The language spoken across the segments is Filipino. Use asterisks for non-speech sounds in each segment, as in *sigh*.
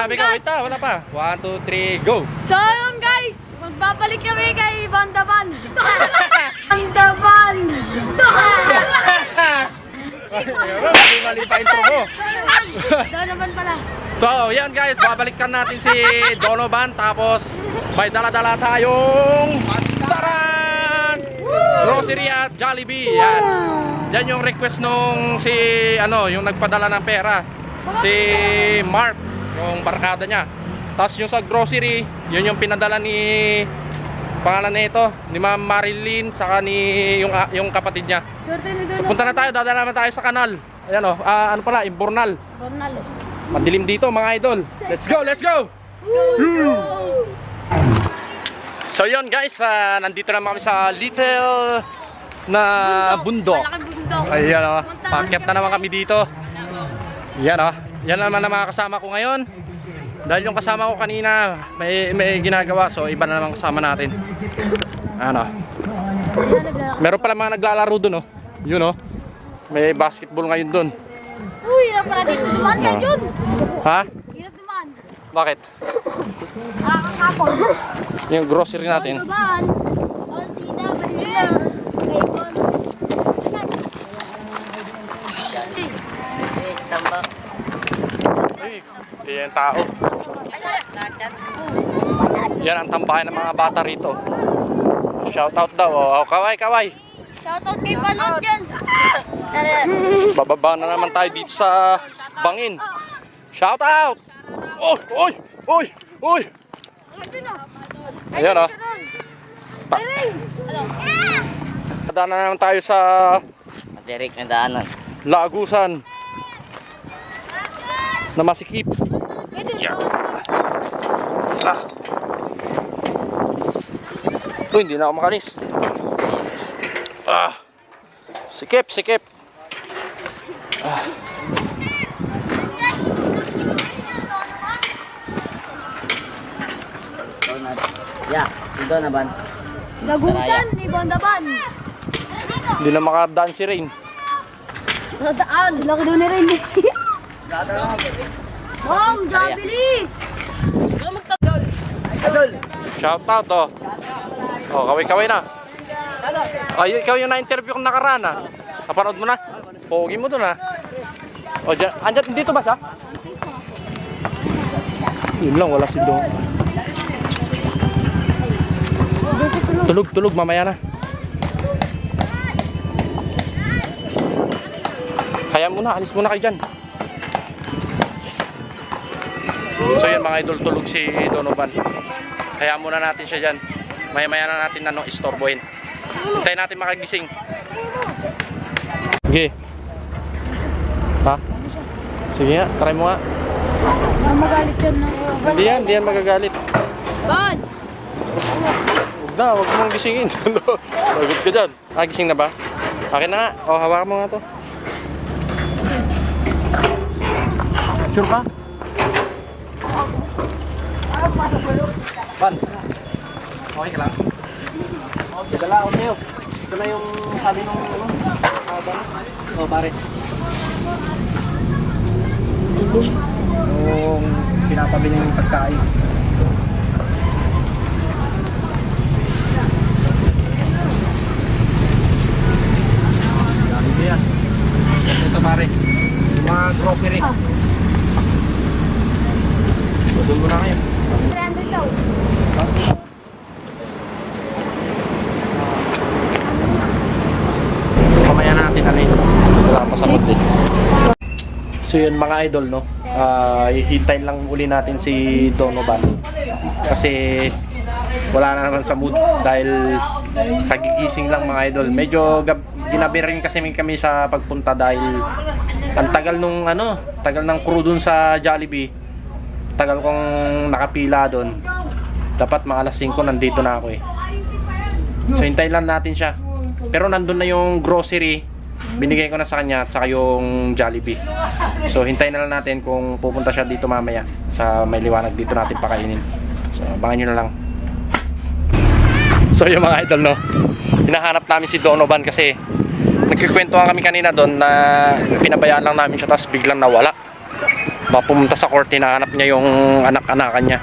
sinabi ko, wait ah, wala pa. 1, 2, 3, go! So yun guys, magbabalik kami kay Bandaban. *laughs* Bandaban! Mali mali pa intro ko. Bandaban pala. So, yan guys, babalikan natin si Donovan tapos may dala-dala tayong taran! Grocery at Jollibee. Yan. Yan yung request nung si ano, yung nagpadala ng pera. Si Mark, yung barkada niya. Tapos yung sa grocery, yun yung pinadala ni pangalan nito, ni Ma'am Marilyn saka ni yung ah, yung kapatid niya. So, punta na tayo, dadala naman tayo sa kanal. Ayan oh, ah, ano pala, Imbornal. Ronaldo. Madilim dito mga idol. Let's go, let's go! So yun guys, ah, nandito naman kami sa little na bundok. Bundok. Ayan o, pakyat na naman kami dito. Yan o, yan naman ang mga kasama ko ngayon. Dahil yung kasama ko kanina may, may ginagawa, so iba na naman kasama natin. Ano, meron pala mga naglalaro dun o. Yun o, may basketball ngayon dun. Uy, hirap pala dito. Dumaan ka, Ah. Jun. Ha? Hirap dumaan. Bakit? Ah, kakapon. Yung grocery natin. Dumaan. Oh, tita, balila. Kay Bon. Ay, hindi yan tao. Yan ang tambahan ng mga bata rito. Shoutout daw. Oh, kaway, kaway. Shoutout kay Panot yan. Bababa na naman tayo dito sa bangin. Shoutout! Oy, oy, oy, oy. Ayan oh. Daan na naman tayo sa Matirik na daanan. Lagusan na masikip. Yeah. Ah. Uy, hindi na ako makalis. Ah. Sikip, sikip. Ah. Ya, ito na ban. Lagusan ni Bandaban. Hindi na makadaan si Rain. Nadaan. Laki doon ni Rin. Mom, Jabili. Shout out oh. Oh, kaway-kaway na. Ay, ikaw yung na-interview kong nakaraan ah. Napanood mo na? Pogi mo dun ah. O, dyan, andyan, dito ba siya? Yun lang, wala si Dong. Tulog, tulog, mamaya na. Kaya muna, alis muna kayo dyan. So yun mga idol, tulog si Donovan. Kaya muna natin siya dyan. Maya-maya na natin ano, istorbohin. Hintayin natin makagising. Sige. Ha? Sige nga, try mo nga. Magalit yan na. Hindi yan, hindi yan magagalit. Ban! Huwag na, huwag mong gisingin. *laughs* Lagot ka dyan. Ah, gising na ba? Akin na nga. O, hawakan mo nga to. Sure ka? Ban. Okay ka lang? Okay, dala ako sa'yo. Ito na yung sabi nung ano. Haba na. O, pare. Yung pinapabili ng pagkain. Dami ko yan. Ito pare. Yung mga grocery. Na kayo. 300 daw. Mamaya natin ano yun. Wala pa sa mundi. So yun mga idol no. Ah, hihintayin lang uli natin si Donovan. Kasi wala na naman sa mood dahil kagigising lang mga idol. Medyo gab- ginabi rin kasi kami sa pagpunta dahil ang tagal nung ano, tagal ng crew dun sa Jollibee. Tagal kong nakapila doon. Dapat mga alas 5 nandito na ako eh. So hintayin lang natin siya. Pero nandun na yung grocery. Binigay ko na sa kanya at saka yung Jollibee. So hintayin na lang natin kung pupunta siya dito mamaya sa may liwanag dito natin pakainin. So abangan nyo na lang. So yung mga idol no. Hinahanap namin si Donovan kasi nagkikwentuhan kami kanina doon na pinabayaan lang namin siya tapos biglang nawala. Baka pumunta sa court, hinahanap niya yung anak-anakan niya.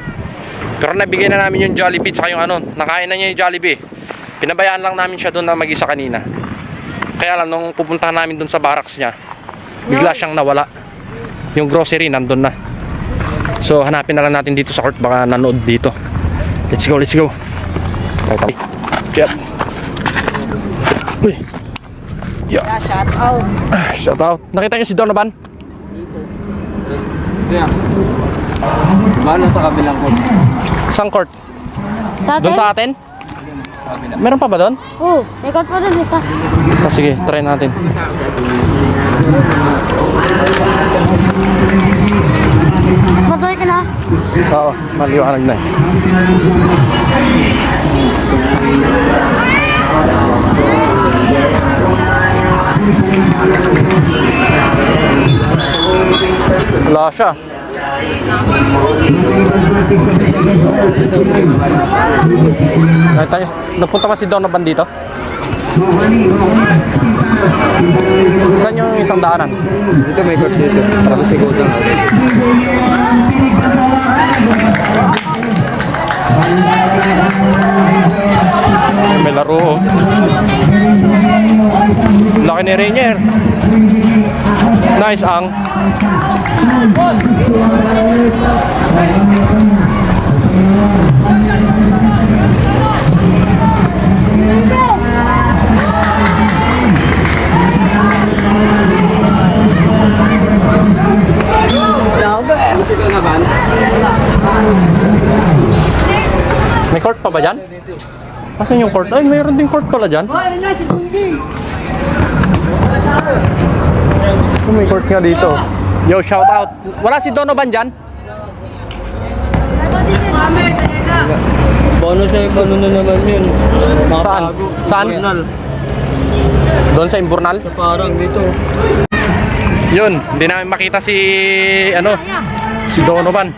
Pero nabigay na namin yung Jollibee tsaka yung ano, nakain na niya yung Jollibee. Pinabayaan lang namin siya doon na mag-isa kanina. Kaya lang, nung pupuntahan namin doon sa barracks niya, bigla siyang nawala. Yung grocery, nandun na. So, hanapin na lang natin dito sa court, baka nanood dito. Let's go, let's go. Yep. Uy. Yeah. shout out. Shout out. Nakita niyo si Donovan? Yeah. Bala sa kabilang ko. Saan court? Sa Doon sa atin? Meron pa ba doon? Oo, record pa dun isa. Ah, sige, try natin. Matuloy ka na. Oo, maliwanag na eh. Wala siya. Nakita niyo, nagpunta ba si Donovan dito? Saan yung isang daanan? Dito may court dito. Para siguro lang. Ay, may laro oh. Laki ni Rainier. Nice ang. May court pa ba dyan? Asan yung court? Ay, mayroon din court pala dyan. May court nga dito. Yo, shout out. Wala si Donovan dyan? Bono sa bono na naman yun. Saan? Saan? Doon sa Imburnal? Parang dito. Yun, hindi namin makita si ano, si Donovan.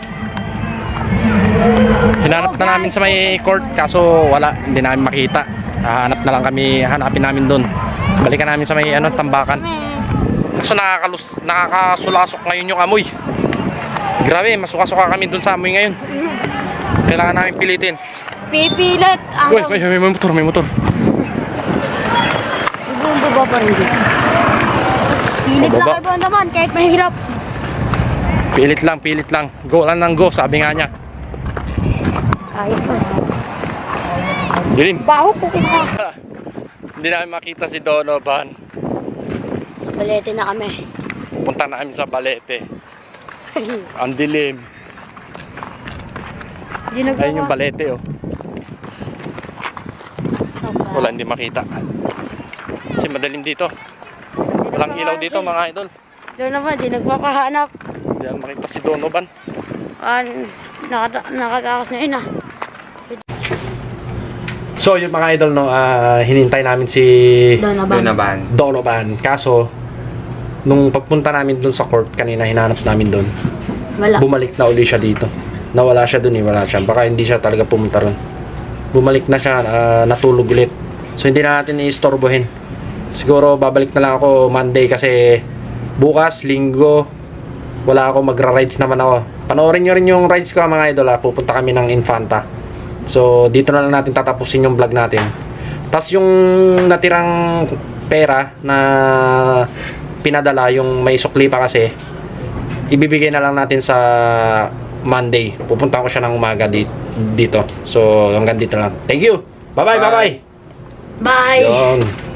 Hinanap na namin sa may court kaso wala, hindi namin makita. Hahanap na lang kami, hanapin namin doon. Balikan namin sa may ano, tambakan. Kaso nakakalus, nakakasulasok ngayon yung amoy. Grabe, masuka-suka kami doon sa amoy ngayon. Kailangan namin pilitin. Pipilit ang Uy, may, may, may motor, may motor. bumaba pa rin. Pilit lang kayo naman kahit mahirap. Pilit lang, pilit lang. Go lang ng go, sabi nga niya. Kaya pa. Dilim. Baho ko kita. *laughs* Hindi namin makita si Donovan. Balete na kami. Punta namin sa Balete. Ang dilim. Hindi nagawa. Ayun yung Balete oh. Wala hindi makita. Kasi madalim dito. Walang ilaw dito mga idol. Doon naman, di nagpapahanap. Hindi makita si Donovan. Ah, nakata nakatakas na yun ah. So yung mga idol no, ah, hinintay namin si Donaban. Donovan. Kaso, nung pagpunta namin dun sa court kanina, hinanap namin dun. Wala. Bumalik na uli siya dito. Nawala siya dun eh, wala siya. Baka hindi siya talaga pumunta ron. Bumalik na siya, ah, natulog ulit. So hindi na natin iistorbohin. Siguro babalik na lang ako Monday kasi bukas, linggo, wala ako magra-rides naman ako. Panoorin nyo rin yung rides ko mga idol ha. Pupunta kami ng Infanta. So dito na lang natin tatapusin yung vlog natin. Tapos yung natirang pera na pinadala, yung may sukli pa kasi, ibibigay na lang natin sa Monday. Pupunta ko siya ng umaga di- dito. So hanggang dito lang. Thank you. Bye-bye, bye-bye. Bye! Yun.